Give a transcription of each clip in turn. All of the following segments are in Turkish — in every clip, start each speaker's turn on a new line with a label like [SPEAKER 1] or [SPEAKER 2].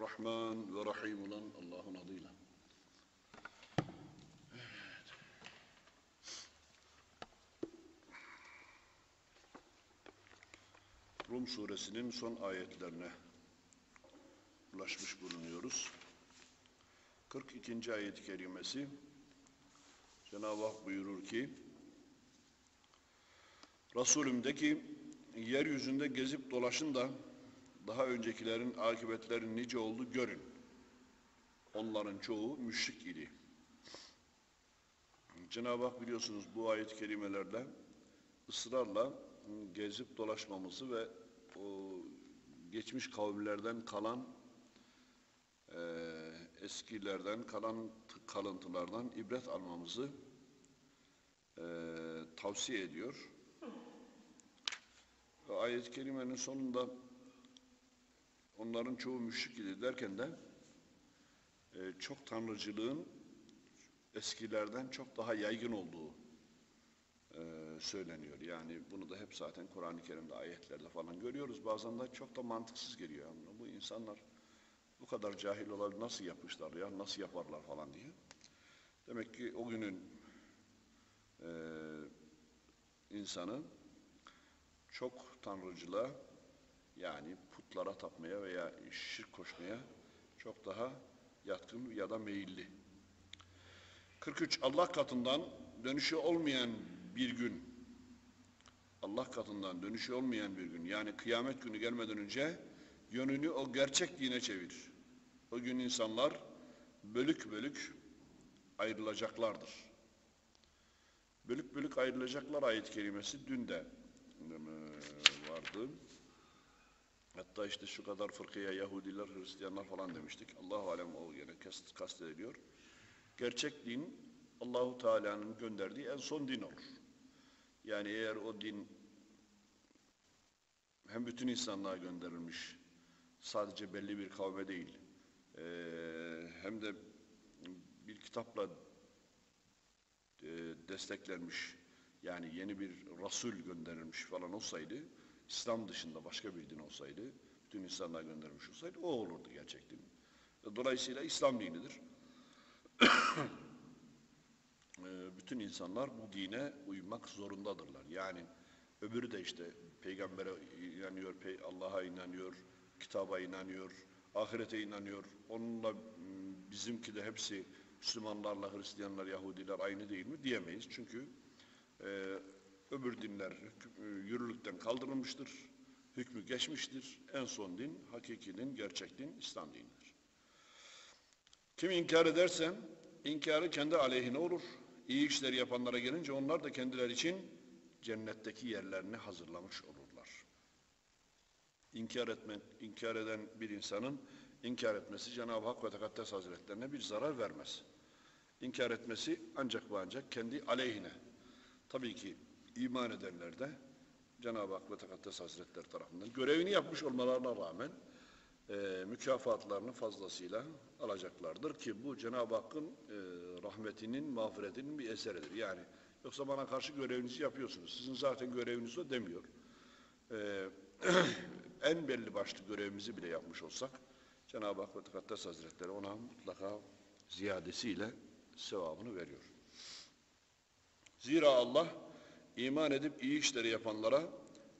[SPEAKER 1] Rahman ve Rahim olan Allah'ın adıyla. Rum suresinin son ayetlerine ulaşmış bulunuyoruz. 42. ayet-i kerimesi Cenab-ı Hak buyurur ki Resulüm de ki yeryüzünde gezip dolaşın da daha öncekilerin akıbetleri nice oldu görün. Onların çoğu müşrik idi. Cenab-ı Hak biliyorsunuz bu ayet-i kerimelerde ısrarla gezip dolaşmamızı ve o geçmiş kavimlerden kalan e, eskilerden kalan kalıntılardan ibret almamızı e, tavsiye ediyor. Ayet-i kerimenin sonunda onların çoğu müşrik idi derken de e, çok tanrıcılığın eskilerden çok daha yaygın olduğu e, söyleniyor. Yani bunu da hep zaten Kur'an-ı Kerim'de ayetlerde falan görüyoruz. Bazen de çok da mantıksız geliyor. Yani bu insanlar bu kadar cahil olabilir nasıl yapmışlar ya nasıl yaparlar falan diye. Demek ki o günün e, insanı çok tanrıcılığa yani putlara tapmaya veya şirk koşmaya çok daha yatkın ya da meyilli. 43 Allah katından dönüşü olmayan bir gün Allah katından dönüşü olmayan bir gün yani kıyamet günü gelmeden önce yönünü o gerçek dine çevirir. O gün insanlar bölük bölük ayrılacaklardır. Bölük bölük ayrılacaklar ayet kelimesi dün de vardı. Hatta işte şu kadar fırkıya Yahudiler, Hristiyanlar falan demiştik. Allahu alem o yine kast, kastediliyor. Gerçek din Allahu Teala'nın gönderdiği en son din olur. Yani eğer o din hem bütün insanlığa gönderilmiş, sadece belli bir kavme değil, e, hem de bir kitapla e, desteklenmiş, yani yeni bir Rasul gönderilmiş falan olsaydı, İslam dışında başka bir din olsaydı, bütün insanlığa gönderilmiş olsaydı o olurdu gerçek din. Dolayısıyla İslam dinidir. bütün insanlar bu dine uymak zorundadırlar. Yani öbürü de işte peygambere inanıyor, Allah'a inanıyor, kitaba inanıyor, ahirete inanıyor. Onunla bizimki de hepsi Müslümanlarla Hristiyanlar, Yahudiler aynı değil mi diyemeyiz. Çünkü e, öbür dinler yürürlükten kaldırılmıştır, hükmü geçmiştir. En son din, hakiki din, gerçek din İslam dinidir. Kim inkar ederse inkarı kendi aleyhine olur. İyi işleri yapanlara gelince onlar da kendileri için cennetteki yerlerini hazırlamış olurlar. İnkar etme, inkar eden bir insanın inkar etmesi Cenab-ı Hak ve Tekaddes Hazretlerine bir zarar vermez. İnkar etmesi ancak ve ancak kendi aleyhine. Tabii ki iman edenler de Cenab-ı Hak ve Tekaddes Hazretleri tarafından görevini yapmış olmalarına rağmen e, mükafatlarını fazlasıyla alacaklardır ki bu Cenab-ı Hakk'ın e, rahmetinin, mağfiretinin bir eseridir. Yani yoksa bana karşı görevinizi yapıyorsunuz. Sizin zaten göreviniz o demiyor. E, en belli başlı görevimizi bile yapmış olsak Cenab-ı Hak ve Tekaddes Hazretleri ona mutlaka ziyadesiyle sevabını veriyor. Zira Allah iman edip iyi işleri yapanlara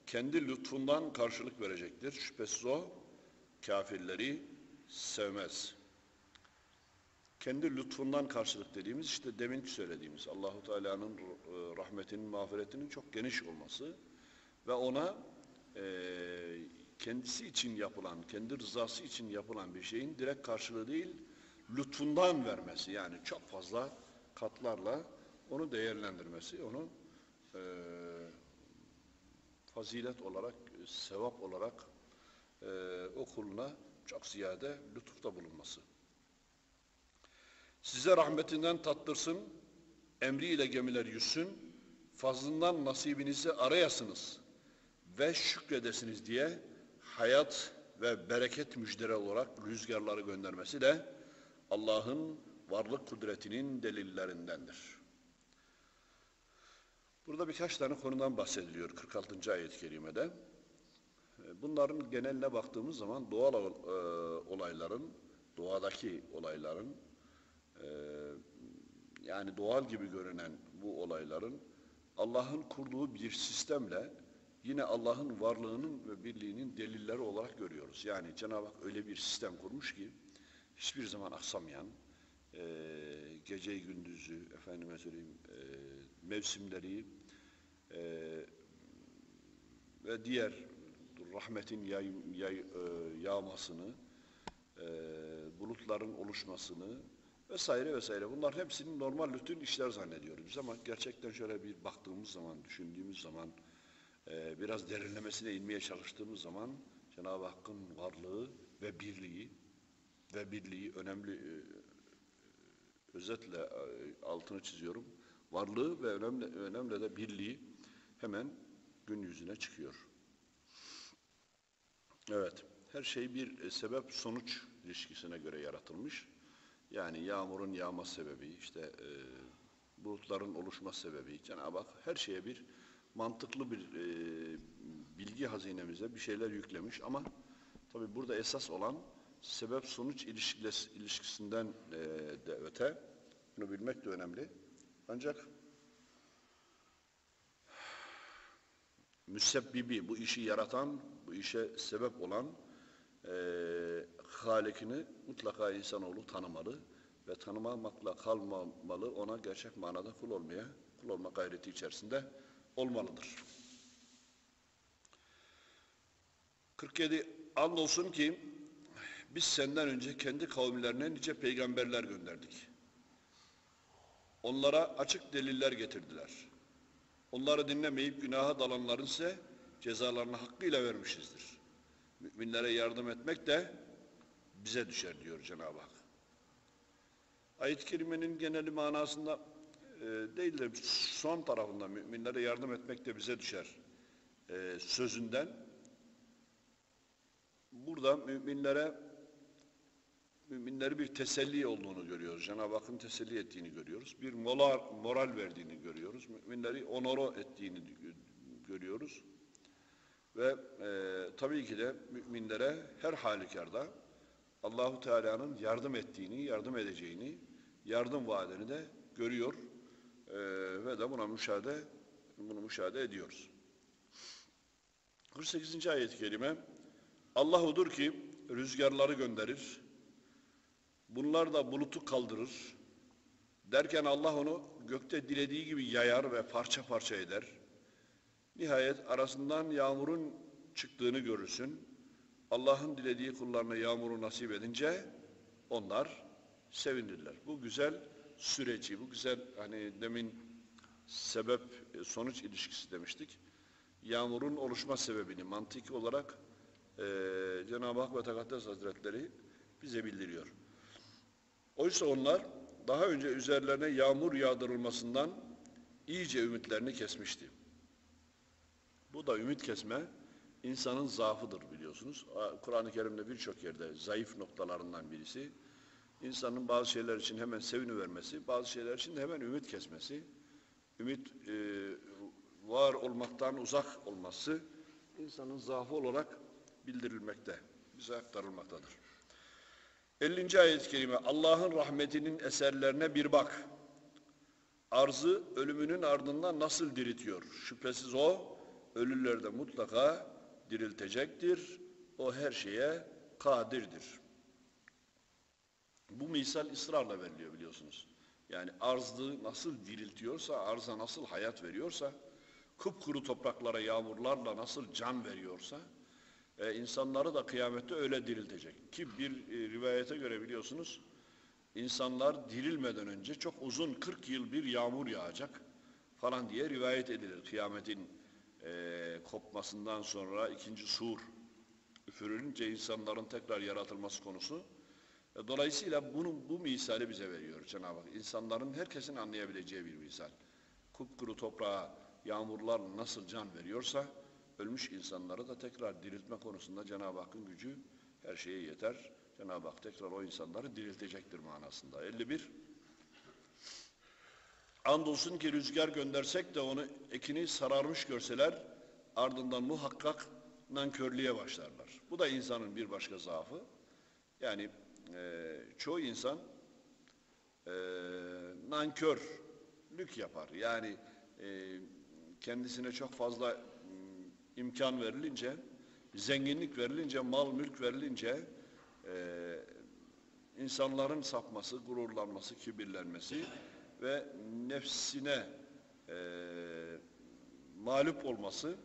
[SPEAKER 1] kendi lütfundan karşılık verecektir. Şüphesiz o kafirleri sevmez. Kendi lütfundan karşılık dediğimiz işte deminki söylediğimiz Allahu Teala'nın rahmetinin, mağfiretinin çok geniş olması ve ona e, kendisi için yapılan, kendi rızası için yapılan bir şeyin direkt karşılığı değil, lütfundan vermesi yani çok fazla katlarla onu değerlendirmesi, onu e, fazilet olarak, sevap olarak e, o kuluna çok ziyade lütufta bulunması. Size rahmetinden tattırsın, emriyle gemiler yüzsün, fazlından nasibinizi arayasınız ve şükredesiniz diye hayat ve bereket müjdere olarak rüzgarları göndermesi de Allah'ın varlık kudretinin delillerindendir. Burada birkaç tane konudan bahsediliyor 46. ayet-i kerimede. Ee, Bunların geneline baktığımız zaman doğal e, olayların, doğadaki olayların, e, yani doğal gibi görünen bu olayların Allah'ın kurduğu bir sistemle yine Allah'ın varlığının ve birliğinin delilleri olarak görüyoruz. Yani Cenab-ı Hak öyle bir sistem kurmuş ki hiçbir zaman aksamayan, e, geceyi gündüzü, efendime söyleyeyim, mevsimleri, e, ve diğer rahmetin yay, yay- e, yağmasını, e, bulutların oluşmasını vesaire vesaire. Bunlar hepsinin normal rutin işler zannediyoruz ama gerçekten şöyle bir baktığımız zaman, düşündüğümüz zaman, e, biraz derinlemesine inmeye çalıştığımız zaman Cenab-ı Hakk'ın varlığı ve birliği ve birliği önemli e, özetle e, altını çiziyorum. Varlığı ve önemli, önemli de birliği hemen gün yüzüne çıkıyor. Evet, her şey bir e, sebep sonuç ilişkisine göre yaratılmış. Yani yağmurun yağma sebebi, işte e, bulutların oluşma sebebi, Cenab-ı Hak her şeye bir mantıklı bir e, bilgi hazinemize bir şeyler yüklemiş ama tabi burada esas olan sebep sonuç ilişkis- ilişkisinden e, de öte bunu bilmek de önemli. Ancak müsebbibi, bu işi yaratan, bu işe sebep olan eee Halikini mutlaka insanoğlu tanımalı ve tanımamakla kalmamalı, ona gerçek manada kul olmaya, kul olma gayreti içerisinde olmalıdır. 47 Andolsun ki biz senden önce kendi kavimlerine nice peygamberler gönderdik. Onlara açık deliller getirdiler. Onları dinlemeyip günaha dalanların ise cezalarını hakkıyla vermişizdir. Müminlere yardım etmek de bize düşer diyor Cenab-ı Hak. Ayet-i Kerime'nin geneli manasında e, değil de son tarafında müminlere yardım etmek de bize düşer e, sözünden burada müminlere müminleri bir teselli olduğunu görüyoruz. Cenab-ı Hakk'ın teselli ettiğini görüyoruz. Bir moral, moral verdiğini görüyoruz. Müminleri onoro ettiğini görüyoruz. Ve e, tabii ki de müminlere her halükarda Allahu Teala'nın yardım ettiğini, yardım edeceğini, yardım vaadini de görüyor e, ve de buna müşahede bunu müşahede ediyoruz. 48. ayet-i kerime Allah odur ki rüzgarları gönderir. Bunlar da bulutu kaldırır. Derken Allah onu gökte dilediği gibi yayar ve parça parça eder. Nihayet arasından yağmurun çıktığını görürsün. Allah'ın dilediği kullarına yağmuru nasip edince onlar sevinirler. Bu güzel süreci, bu güzel hani demin sebep e, sonuç ilişkisi demiştik. Yağmurun oluşma sebebini mantıki olarak e, Cenab-ı Hak ve Tekaddes Hazretleri bize bildiriyor. Oysa onlar daha önce üzerlerine yağmur yağdırılmasından iyice ümitlerini kesmişti. Bu da ümit kesme insanın zaafıdır biliyorsunuz. Kur'an-ı Kerim'de birçok yerde zayıf noktalarından birisi. İnsanın bazı şeyler için hemen sevinivermesi, bazı şeyler için de hemen ümit kesmesi, ümit e, var olmaktan uzak olması insanın zaafı olarak bildirilmekte, bize aktarılmaktadır. 50. ayet-i kerime Allah'ın rahmetinin eserlerine bir bak. Arzı ölümünün ardından nasıl diritiyor? Şüphesiz o ölüleri de mutlaka diriltecektir. O her şeye kadirdir. Bu misal ısrarla veriliyor biliyorsunuz. Yani arzı nasıl diriltiyorsa, arza nasıl hayat veriyorsa, kupkuru topraklara yağmurlarla nasıl can veriyorsa, e, insanları da kıyamette öyle diriltecek. Ki bir e, rivayete göre biliyorsunuz, insanlar dirilmeden önce çok uzun 40 yıl bir yağmur yağacak falan diye rivayet edilir. Kıyametin e, kopmasından sonra ikinci sur üfürülünce insanların tekrar yaratılması konusu. E, dolayısıyla bunu, bu misali bize veriyor Cenab-ı Hak. İnsanların herkesin anlayabileceği bir misal. Kupkuru toprağa yağmurlar nasıl can veriyorsa ölmüş insanları da tekrar diriltme konusunda Cenab-ı Hakk'ın gücü her şeye yeter. Cenab-ı Hak tekrar o insanları diriltecektir manasında. 51 Andolsun ki rüzgar göndersek de onu ekini sararmış görseler ardından muhakkak nankörlüğe başlarlar. Bu da insanın bir başka zaafı. Yani e, çoğu insan e, nankörlük yapar. Yani e, kendisine çok fazla imkan verilince, zenginlik verilince, mal mülk verilince e, insanların sapması, gururlanması, kibirlenmesi ve nefsine e, mağlup olması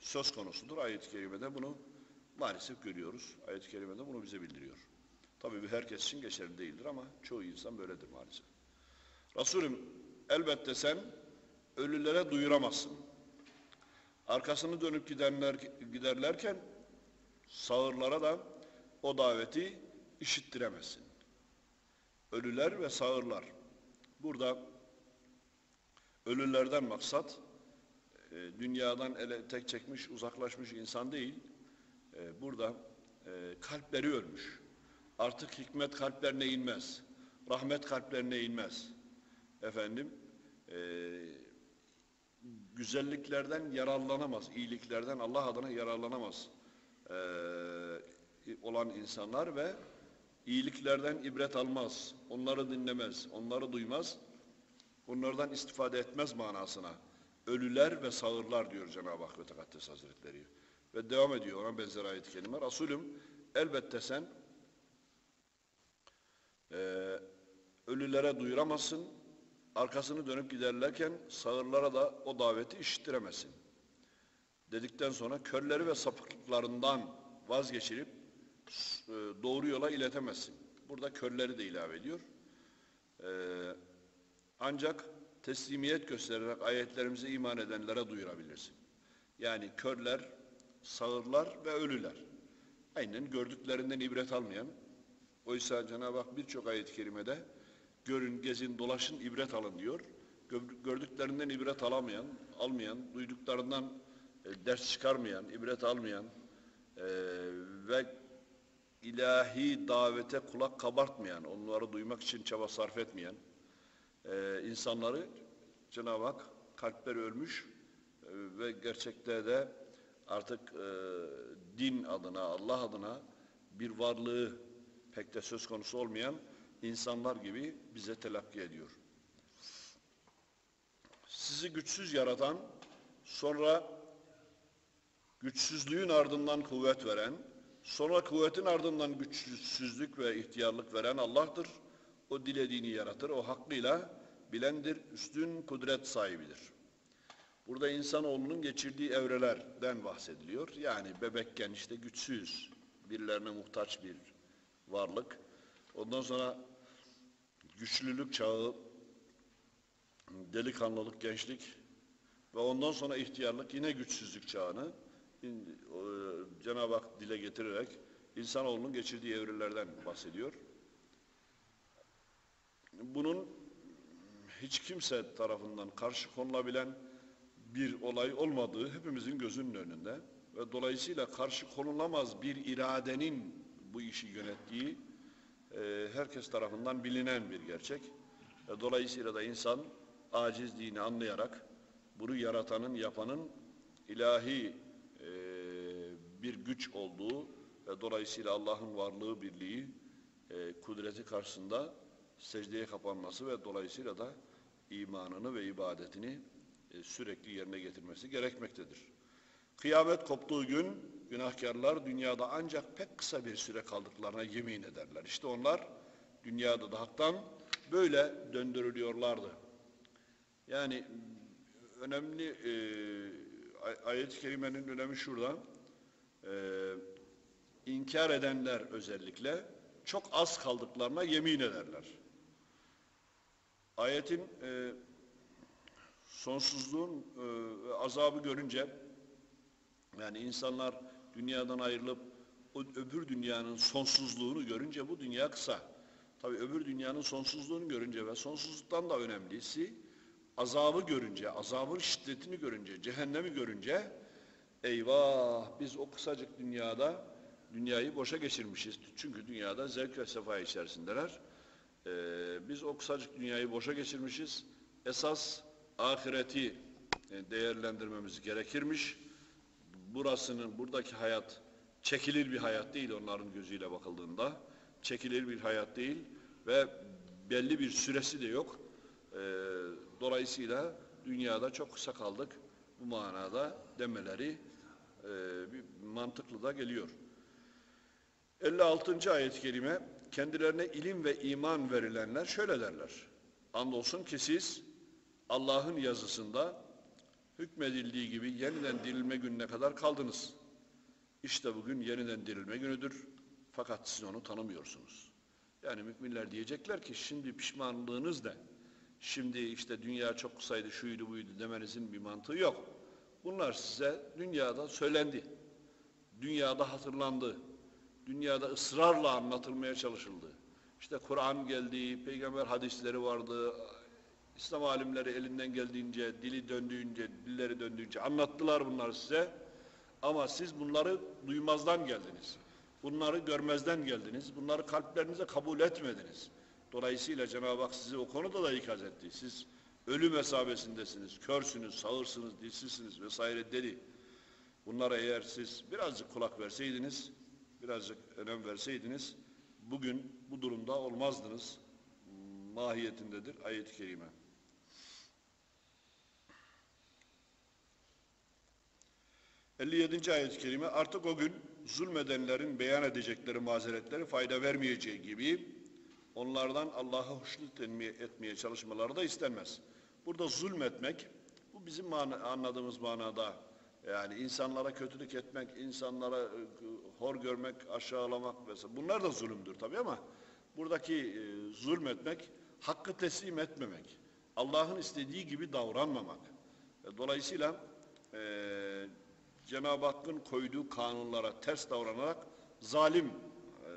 [SPEAKER 1] söz konusudur. Ayet-i Kerime'de bunu maalesef görüyoruz. Ayet-i Kerime'de bunu bize bildiriyor. Tabii bu herkes için geçerli değildir ama çoğu insan böyledir maalesef. Resulüm elbette sen ölülere duyuramazsın. Arkasını dönüp gidenler, giderlerken sağırlara da o daveti işittiremezsin. Ölüler ve sağırlar. Burada ölülerden maksat e, dünyadan ele tek çekmiş, uzaklaşmış insan değil. E, burada e, kalpleri ölmüş. Artık hikmet kalplerine inmez. Rahmet kalplerine inmez. Efendim, güzelliklerden yararlanamaz, iyiliklerden Allah adına yararlanamaz e, olan insanlar ve iyiliklerden ibret almaz, onları dinlemez, onları duymaz, onlardan istifade etmez manasına. Ölüler ve sağırlar diyor Cenab-ı Hak ve Tekaddes Hazretleri. Ve devam ediyor ona benzer ayet-i kerime. Resulüm elbette sen e, ölülere duyuramazsın, arkasını dönüp giderlerken sağırlara da o daveti işittiremezsin. Dedikten sonra körleri ve sapıklıklarından vazgeçirip e, doğru yola iletemezsin. Burada körleri de ilave ediyor. E, ancak teslimiyet göstererek ayetlerimize iman edenlere duyurabilirsin. Yani körler, sağırlar ve ölüler. Aynen gördüklerinden ibret almayan, oysa Cenab-ı Hak birçok ayet-i kerimede görün, gezin, dolaşın, ibret alın diyor. Gördüklerinden ibret alamayan, almayan, duyduklarından e, ders çıkarmayan, ibret almayan e, ve ilahi davete kulak kabartmayan, onları duymak için çaba sarf etmeyen e, insanları Cenab-ı Hak kalpleri ölmüş e, ve gerçekte de artık e, din adına, Allah adına bir varlığı pek de söz konusu olmayan insanlar gibi bize telakki ediyor. Sizi güçsüz yaratan, sonra güçsüzlüğün ardından kuvvet veren, sonra kuvvetin ardından güçsüzlük ve ihtiyarlık veren Allah'tır. O dilediğini yaratır, o hakkıyla bilendir, üstün kudret sahibidir. Burada insanoğlunun geçirdiği evrelerden bahsediliyor. Yani bebekken işte güçsüz, birilerine muhtaç bir varlık. Ondan sonra güçlülük çağı, delikanlılık, gençlik ve ondan sonra ihtiyarlık yine güçsüzlük çağını Cenab-ı Hak dile getirerek insanoğlunun geçirdiği evrelerden bahsediyor. Bunun hiç kimse tarafından karşı konulabilen bir olay olmadığı hepimizin gözünün önünde ve dolayısıyla karşı konulamaz bir iradenin bu işi yönettiği e, herkes tarafından bilinen bir gerçek. E, dolayısıyla da insan acizliğini anlayarak bunu yaratanın, yapanın ilahi e, bir güç olduğu ve dolayısıyla Allah'ın varlığı, birliği, e, kudreti karşısında secdeye kapanması ve dolayısıyla da imanını ve ibadetini sürekli yerine getirmesi gerekmektedir. Kıyamet koptuğu gün günahkarlar dünyada ancak pek kısa bir süre kaldıklarına yemin ederler. İşte onlar dünyada da haktan böyle döndürülüyorlardı. Yani önemli e, ayet-i kerimenin önemi şurada. E, inkar edenler özellikle çok az kaldıklarına yemin ederler. Ayetin e, sonsuzluğun e, azabı görünce yani insanlar dünyadan ayrılıp öbür dünyanın sonsuzluğunu görünce bu dünya kısa. Tabi öbür dünyanın sonsuzluğunu görünce ve sonsuzluktan da önemlisi azabı görünce, azabın şiddetini görünce, cehennemi görünce eyvah biz o kısacık dünyada dünyayı boşa geçirmişiz. Çünkü dünyada zevk ve sefa içerisindeler. Ee, biz o kısacık dünyayı boşa geçirmişiz. Esas ahireti e, değerlendirmemiz gerekirmiş. Burasının, buradaki hayat çekilir bir hayat değil onların gözüyle bakıldığında. Çekilir bir hayat değil ve belli bir süresi de yok. Ee, dolayısıyla dünyada çok kısa kaldık. Bu manada demeleri e, bir mantıklı da geliyor. 56. ayet-i kerime kendilerine ilim ve iman verilenler şöyle derler. Andolsun ki siz Allah'ın yazısında hükmedildiği gibi yeniden dirilme gününe kadar kaldınız. İşte bugün yeniden dirilme günüdür. Fakat siz onu tanımıyorsunuz. Yani müminler diyecekler ki şimdi pişmanlığınız ne? Şimdi işte dünya çok kısaydı, şuydu buydu demenizin bir mantığı yok. Bunlar size dünyada söylendi. Dünyada hatırlandı. Dünyada ısrarla anlatılmaya çalışıldı. İşte Kur'an geldi, peygamber hadisleri vardı, İslam alimleri elinden geldiğince, dili döndüğünce, dilleri döndüğünce anlattılar bunları size. Ama siz bunları duymazdan geldiniz. Bunları görmezden geldiniz. Bunları kalplerinize kabul etmediniz. Dolayısıyla Cenab-ı Hak sizi o konuda da ikaz etti. Siz ölüm mesabesindesiniz, körsünüz, sağırsınız, dilsizsiniz vesaire dedi. Bunlara eğer siz birazcık kulak verseydiniz, birazcık önem verseydiniz, bugün bu durumda olmazdınız. Mahiyetindedir ayet-i kerime. 57. ayet-i kerime artık o gün zulmedenlerin beyan edecekleri mazeretleri fayda vermeyeceği gibi onlardan Allah'a hoşnut etmeye çalışmaları da istenmez. Burada zulmetmek bu bizim mana, anladığımız manada yani insanlara kötülük etmek, insanlara e, hor görmek, aşağılamak vesaire bunlar da zulümdür tabii ama buradaki e, zulmetmek hakkı teslim etmemek, Allah'ın istediği gibi davranmamak. E, dolayısıyla e, Cenab-ı Hakk'ın koyduğu kanunlara ters davranarak zalim e,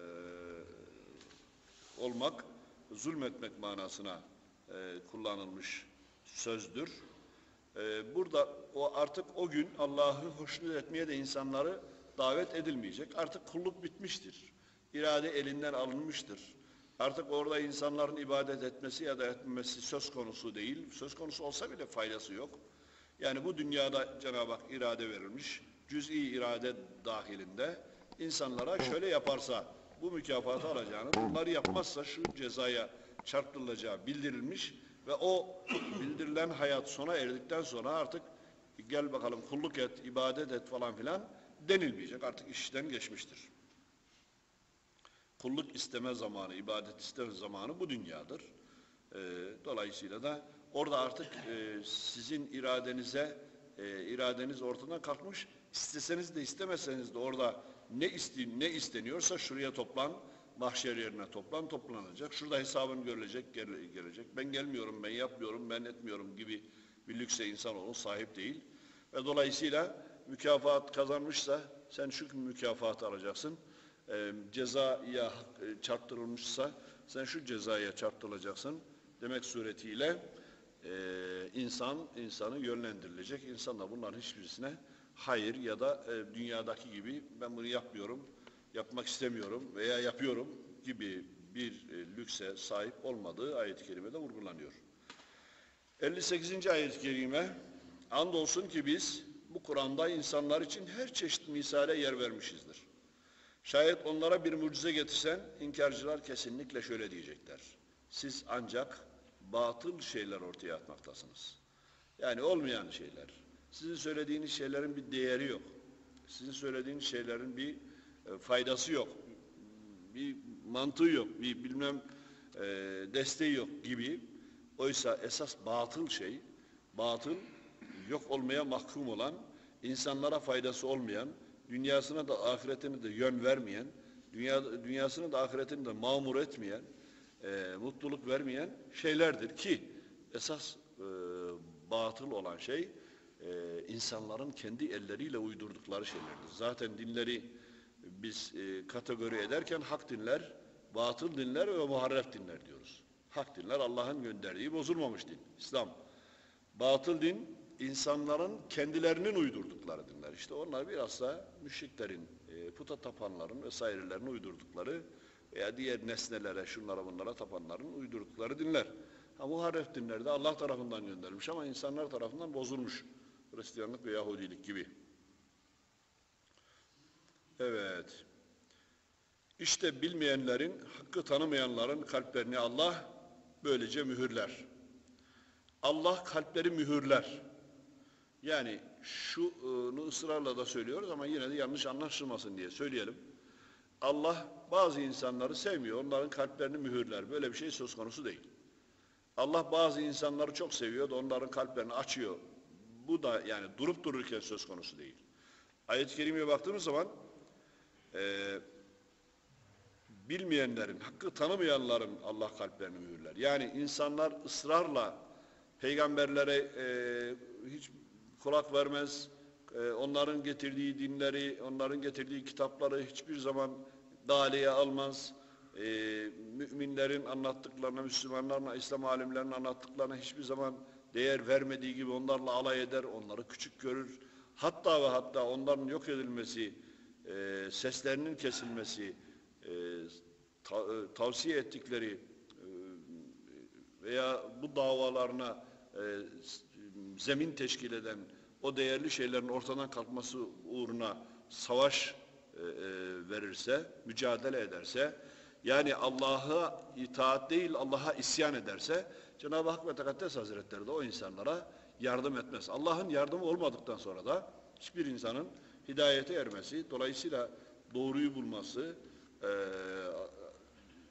[SPEAKER 1] olmak, zulmetmek manasına kullanılmış sözdür. Burada o artık o gün Allah'ı hoşnut etmeye de insanları davet edilmeyecek. Artık kulluk bitmiştir. İrade elinden alınmıştır. Artık orada insanların ibadet etmesi ya da etmemesi söz konusu değil. Söz konusu olsa bile faydası yok. Yani bu dünyada Cenab-ı Hak irade verilmiş, cüz'i irade dahilinde insanlara şöyle yaparsa bu mükafatı alacağını, bunları yapmazsa şu cezaya çarptırılacağı bildirilmiş ve o bildirilen hayat sona erdikten sonra artık gel bakalım kulluk et, ibadet et falan filan denilmeyecek. Artık işten geçmiştir. Kulluk isteme zamanı, ibadet isteme zamanı bu dünyadır. Ee, dolayısıyla da orada artık e, sizin iradenize, e, iradeniz ortadan kalkmış. İsteseniz de istemeseniz de orada ne, iste, ne isteniyorsa şuraya toplan, mahşer yerine toplan, toplanacak. Şurada hesabın görülecek, gel, gelecek. Ben gelmiyorum, ben yapmıyorum, ben etmiyorum gibi bir lükse insanoğlu sahip değil. Ve dolayısıyla mükafat kazanmışsa sen şu mükafatı alacaksın. E, cezaya e, çarptırılmışsa sen şu cezaya çarptırılacaksın demek suretiyle e, insan insanı yönlendirilecek. İnsan da bunların hiçbirisine hayır ya da e, dünyadaki gibi ben bunu yapmıyorum, yapmak istemiyorum veya yapıyorum gibi bir e, lükse sahip olmadığı ayet-i kerimede vurgulanıyor. 58. ayet-i kerime andolsun ki biz bu Kur'an'da insanlar için her çeşit misale yer vermişizdir. Şayet onlara bir mucize getirsen inkarcılar kesinlikle şöyle diyecekler. Siz ancak batıl şeyler ortaya atmaktasınız. Yani olmayan şeyler. Sizin söylediğiniz şeylerin bir değeri yok. Sizin söylediğiniz şeylerin bir e, faydası yok. Bir mantığı yok. Bir bilmem e, desteği yok gibi. Oysa esas batıl şey, batıl yok olmaya mahkum olan, insanlara faydası olmayan, dünyasına da ahiretine de yön vermeyen, dünya, dünyasını da ahiretini de mamur etmeyen, e, mutluluk vermeyen şeylerdir ki esas e, batıl olan şey e, insanların kendi elleriyle uydurdukları şeylerdir. Zaten dinleri biz e, kategori ederken hak dinler, batıl dinler ve muharref dinler diyoruz. Hak dinler Allah'ın gönderdiği bozulmamış din, İslam. Batıl din insanların kendilerinin uydurdukları dinler. İşte onlar biraz da müşriklerin, e, puta tapanların vesairelerin uydurdukları veya diğer nesnelere, şunlara bunlara tapanların uydurdukları dinler. Ha muharref dinler de Allah tarafından gönderilmiş ama insanlar tarafından bozulmuş. Hristiyanlık ve Yahudilik gibi. Evet. İşte bilmeyenlerin, hakkı tanımayanların kalplerini Allah böylece mühürler. Allah kalpleri mühürler. Yani şunu ısrarla da söylüyoruz ama yine de yanlış anlaşılmasın diye söyleyelim. Allah bazı insanları sevmiyor, onların kalplerini mühürler. Böyle bir şey söz konusu değil. Allah bazı insanları çok seviyor da onların kalplerini açıyor. Bu da yani durup dururken söz konusu değil. Ayet-i Kerime'ye baktığımız zaman eee bilmeyenlerin, hakkı tanımayanların Allah kalplerini mühürler. Yani insanlar ısrarla peygamberlere e, hiç kulak vermez, e, onların getirdiği dinleri, onların getirdiği kitapları hiçbir zaman daliye almaz. E, müminlerin anlattıklarına, Müslümanların, İslam alimlerinin anlattıklarına hiçbir zaman değer vermediği gibi onlarla alay eder, onları küçük görür. Hatta ve hatta onların yok edilmesi, e, seslerinin kesilmesi, e, e, tavsiye ettikleri veya bu davalarına zemin teşkil eden o değerli şeylerin ortadan kalkması uğruna savaş e, e, verirse, mücadele ederse, yani Allah'a itaat değil Allah'a isyan ederse, Cenab-ı Hak ve Tekaddes Hazretleri de o insanlara yardım etmez. Allah'ın yardımı olmadıktan sonra da hiçbir insanın hidayete ermesi, dolayısıyla doğruyu bulması, e,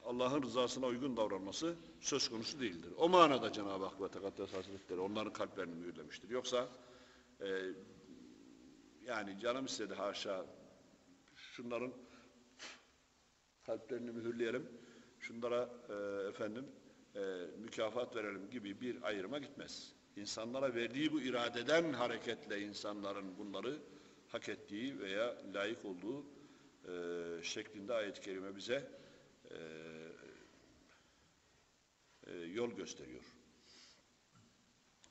[SPEAKER 1] Allah'ın rızasına uygun davranması söz konusu değildir. O manada Cenab-ı Hak ve Tekaddes Hazretleri onların kalplerini mühürlemiştir. Yoksa e, yani canım istedi haşa şunların kalplerini mühürleyelim, şunlara e, efendim e, mükafat verelim gibi bir ayrıma gitmez. İnsanlara verdiği bu iradeden hareketle insanların bunları hak ettiği veya layık olduğu e, şeklinde ayet-i kerime bize e, e, yol gösteriyor.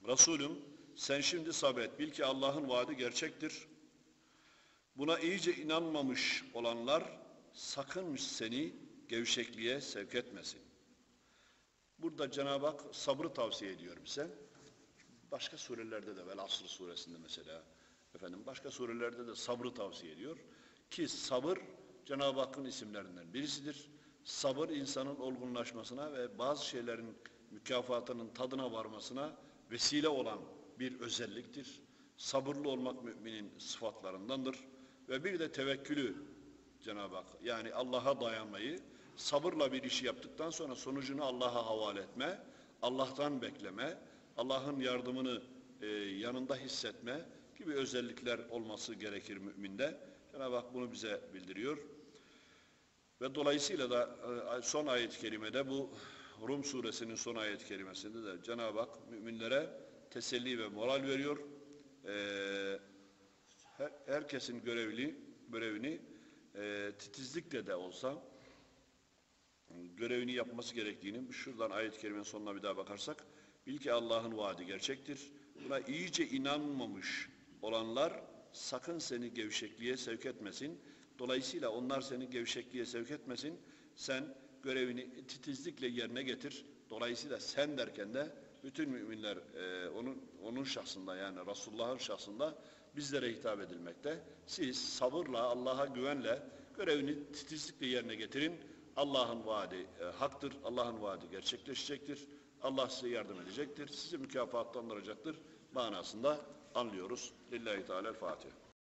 [SPEAKER 1] Resulüm sen şimdi sabret bil ki Allah'ın vaadi gerçektir. Buna iyice inanmamış olanlar sakın seni gevşekliğe sevk etmesin. Burada Cenab-ı Hak sabrı tavsiye ediyor bize. Başka surelerde de Vel Asr suresinde mesela efendim başka surelerde de sabrı tavsiye ediyor. Ki sabır Cenab-ı Hakk'ın isimlerinden birisidir. Sabır insanın olgunlaşmasına ve bazı şeylerin mükafatının tadına varmasına vesile olan bir özelliktir. Sabırlı olmak müminin sıfatlarındandır. Ve bir de tevekkülü Cenab-ı Hak yani Allah'a dayanmayı sabırla bir işi yaptıktan sonra sonucunu Allah'a havale etme, Allah'tan bekleme, Allah'ın yardımını e, yanında hissetme gibi özellikler olması gerekir müminde. Cenab-ı Hak bunu bize bildiriyor. Ve dolayısıyla da e, son ayet-i kerimede bu Rum suresinin son ayet-i kerimesinde de Cenab-ı Hak müminlere teselli ve moral veriyor. Ee, her- herkesin görevli görevini e, titizlikle de olsa görevini yapması gerektiğini şuradan ayet-i kerimenin sonuna bir daha bakarsak bil ki Allah'ın vaadi gerçektir. Buna iyice inanmamış olanlar sakın seni gevşekliğe sevk etmesin. Dolayısıyla onlar seni gevşekliğe sevk etmesin. Sen görevini titizlikle yerine getir. Dolayısıyla sen derken de bütün müminler e, onun onun şahsında yani Resulullah'ın şahsında bizlere hitap edilmekte. Siz sabırla, Allah'a güvenle görevini titizlikle yerine getirin. Allah'ın vaadi e, haktır. Allah'ın vaadi gerçekleşecektir. Allah size yardım edecektir. Sizi mükafatlandıracaktır. Manasında anlıyoruz. Lillahi Teala Fatiha.